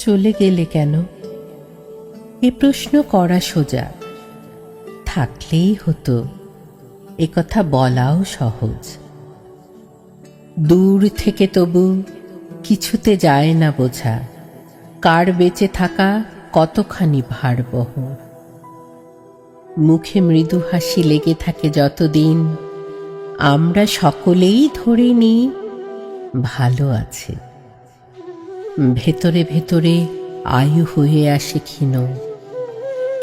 চলে গেলে কেন? এ প্রশ্ন করা সোজা। থাকলেই হতো। এ কথা বলাও সহজ। দূর থেকে তবু কিছুতে যায় না বোঝা। কার বেঁচে থাকা কতখানি ভারবহ। মুখে মৃদু হাসি লেগে থাকে যতদিন আমরা সকলেই ধরে নিই ভালো আছে। ভেতরে ভেতরে আয়ু হয়ে আসে ক্ষীণ।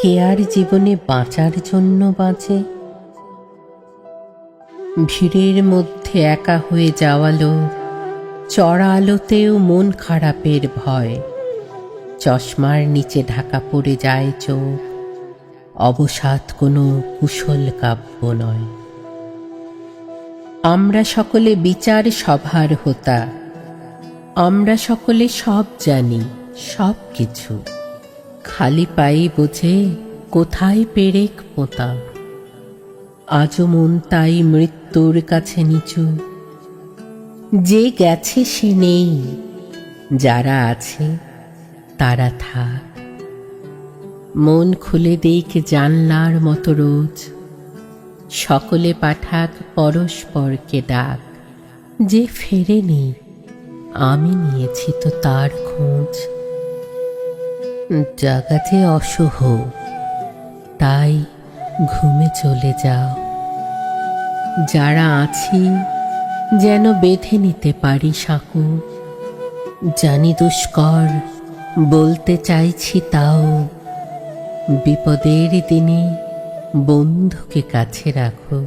কে আর জীবনে বাঁচার জন্য বাঁচে? ভিড়ের মধ্যে একা হয়ে যাওয়ালো চড়া আলোতেও মন খারাপের ভয়। চশমার নিচে ঢাকা পড়ে যায় চোখ, অবসাদ কোনো কুশল কাব্য নয়। আমরা সকলে বিচার সভার হোতা আমরা সকলে সব জানি, সব কিছু। খালি পাই বোঝে কোথায় পেরেক পোতা। আজও মন তাই মৃত্যুর কাছে নিচু। যে গেছে সে নেই, যারা আছে তারা থাক। মন খুলে দেখ জানলার মতো রোজ। সকলে পাঠাক পরস্পরকে ডাক, যে ফেরেনি আমি নিয়েছি তো তার খোঁজ। জাগাতে অশুভ তাই ঘুমে চলে যাও। যারা আছি, যেন বেঁধে নিতে পারি সাঁকু জানি দুষ্কর, বলতে চাইছি তাও। বিপদের দিনে বন্ধুকে কাছে রাখো।